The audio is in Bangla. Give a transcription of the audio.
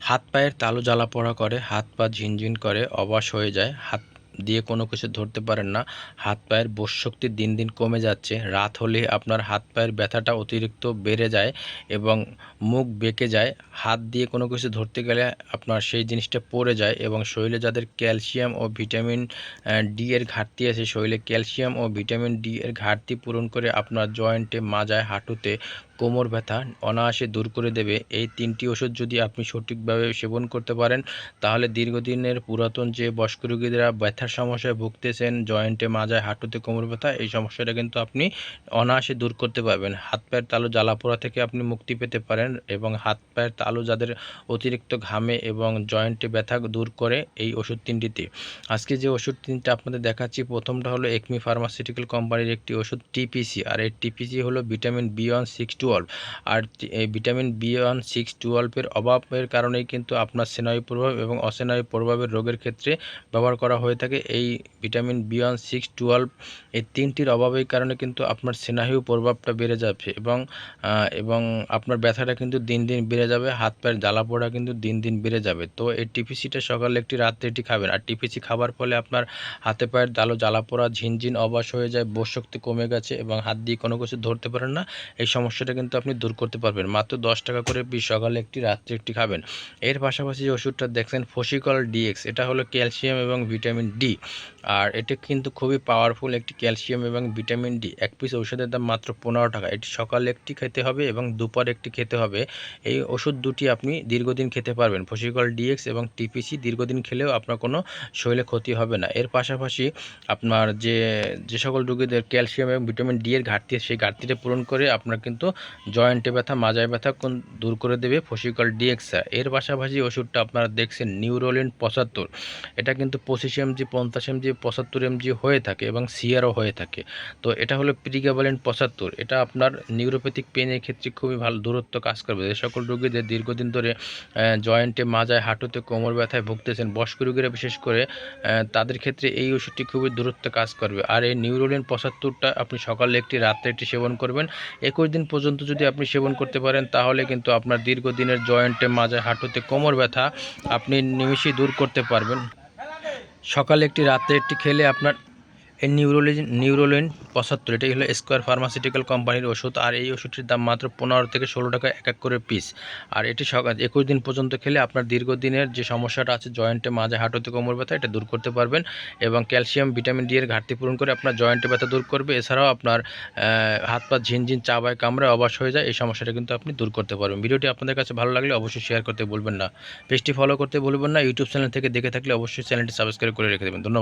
হাত পায়ের তালু জ্বালা পোড়া করে হাত পা ঝিনঝিন করে অবশ হয়ে যায়। হাত দিয়ে কোনো কিছু ধরতে পারেন না। হাত পায়ের বোস শক্তি দিন দিন কমে যাচ্ছে। রাত হলে আপনার হাত পায়ের ব্যথাটা অতিরিক্ত বেড়ে যায় এবং মুখ বেঁকে যায়। হাত দিয়ে কোনো কিছু ধরতে গেলে আপনার সেই জিনিসটা পড়ে যায় এবং শরীরে যাদের ক্যালসিয়াম ও ভিটামিন ডি এর ঘাটতি আছে, শরীরে ক্যালসিয়াম ও ভিটামিন ডি এর ঘাটতি পূরণ করে আপনার জয়েন্টে, মাজায়, হাঁটুতে কোমর ব্যথা অনায়াসে দূর করে দেবে। এই তিনটি ওষুধ যদি আপনি সঠিকভাবে সেবন করতে পারেন, তাহলে দীর্ঘদিনের পুরাতন যে বয়স্ক রোগীরা ব্যথার সমস্যায় ভুগতেছেন জয়েন্টে মাজায়, হাঁটুতে কোমর ব্যথা, এই সমস্যাটা কিন্তু আপনি অনায়াসে দূর করতে পারবেন। হাত পায়ের তালু জ্বালা পোড়া থেকে আপনি মুক্তি পেতে পারেন এবং হাত পায়ের তালু যাদের অতিরিক্ত ঘামে এবং জয়েন্টে ব্যথা দূর করে এই ওষুধ তিনটিতে। আজকে যে ওষুধ তিনটা আপনাদের দেখাচ্ছি, প্রথমটা হলো একমি ফার্মাসিউটিক্যাল কোম্পানির একটি ওষুধ টিপিসি আর এই টিপিসি হলো vitamin B one six twelve আর এই ভিটামিন বি ওয়ান সিক্স টুয়েলভের অভাবের কারণেই কিন্তু আপনার স্নায়ু প্রভাব এবং অস্নায়ু প্রভাবের রোগের ক্ষেত্রে ব্যবহার করা হয়ে থাকে। এই vitamin B one six twelve এই তিনটির অভাবের কারণে কিন্তু আপনার স্নায়ু প্রভাবটা বেড়ে যাবে এবং এবং আপনার ব্যথাটা কিন্তু দিন দিন বেড়ে যাবে, হাত পায়ের জ্বালা পোড়া কিন্তু দিন দিন বেড়ে যাবে। তো এই টিপিসিটা সকালে একটি রাত্রে একটি খাবেন। আর টিপিসি খাবার ফলে আপনার হাতে পায়ের দালো জ্বালা পোড়া, ঝিনঝিন অবাস হয়ে যায়, বোধ শক্তি কমে গেছে এবং হাত দিয়ে কোনো কিছু ধরতে পারেন না। এই সমস্যাটা কিন্তু আপনি দূর করতে পারবেন। মাত্র দশ টাকা করে পিস সকালে একটি রাত্রে একটি খাবেন। এর পাশাপাশি যে ওষুধটা দেখছেন ফসিকল ডিএক্স এটা হলো ক্যালসিয়াম এবং ভিটামিন ডি আর এটি কিন্তু খুবই পাওয়ারফুল একটি ক্যালসিয়াম এবং ভিটামিন ডি এক পিস ওষুধের দাম মাত্র পনেরো টাকা। এটি সকালে একটি খেতে হবে এবং দুপুর একটি খেতে হবে। এই ওষুধ দুটি আপনি দীর্ঘদিন খেতে পারবেন। ফসিকল ডিএক্স এবং টিপিসি দীর্ঘদিন খেলেও আপনার কোনো শরীরে ক্ষতি হবে না। এর পাশাপাশি আপনার যে যে সকল রোগীদের ক্যালসিয়াম এবং ভিটামিন ডি এর ঘাটতি, সেই ঘাটতিটা পূরণ করে আপনার কিন্তু জয়েন্টে ব্যথা, মাজায় ব্যথা কোন দূর করে দেবে ফসিকল ডিএক্সা এর পাশাপাশি ওষুধটা আপনারা দেখছেন নিউরোলিন পঁচাত্তর। এটা কিন্তু পঁচিশ এমজি পঞ্চাশ এমজি পঁচাত্তর এমজি হয়ে থাকে এবং সিআরও হয়ে থাকে। তো এটা হলো প্রিগাবালেন্ট পঁচাত্তর। এটা আপনার নিউরোপ্যাথিক পেনের ক্ষেত্রে খুবই ভালো দূরত্ব কাজ করবে। যে সকল রোগীদের দীর্ঘদিন ধরে জয়েন্টে মাজায়, হাঁটুতে, কোমর ব্যথায় ভুগতেছেন, বয়স্ক রোগীরা বিশেষ করে তাদের ক্ষেত্রে এই ওষুধটি খুবই দূরত্ব কাজ করবে। আর এই নিউরোলিন পঁচাত্তরটা আপনি সকালে একটি রাত্রে একটি সেবন করবেন। একুশ দিন পর্যন্ত যদি আপনি সেবন করতে পারেন, তাহলে কিন্তু আপনার দীর্ঘদিনের জয়েন্টে মাজায়, হাঁটুতে কোমর ব্যথা আপনি নিমিষেই দূর করতে পারবেন। সকালে একটি রাতে একটি খেলে আপনার এই নিউরোলিন নিউরোলিন পঁচাত্তর, এটাই হলো স্কোয়ার ফার্মাসিউটিক্যাল কোম্পানির ওষুধ। আর এই ওষুধটির দাম মাত্র পনেরো থেকে ষোলো টাকা এক এক করে পিস আর এটি সকাল একুশ দিন পর্যন্ত খেলে আপনার দীর্ঘদিনের যে সমস্যাটা আছে জয়েন্টে মাঝে হাঁটুতে কোমর ব্যথা, এটা দূর করতে পারবেন। এবং ক্যালসিয়াম ভিটামিন ডি এর ঘাটতি পূরণ করে আপনার জয়েন্টে ব্যথা দূর করবে। এছাড়াও আপনার হাত পা ঝিনঝিন চাবায় কামড়ে অবাস হয়ে যায়, এই সমস্যাটা কিন্তু আপনি দূর করতে পারবেন। ভিডিওটি আপনাদের কাছে ভালো লাগলে অবশ্যই শেয়ার করতে ভুলবেন না। পেজটি ফলো করতে ভুলবেন না। ইউটিউব চ্যানেল থেকে দেখে থাকলে অবশ্যই চ্যানেলটি সাবস্ক্রাইব করে রেখে দেবেন। ধন্যবাদ।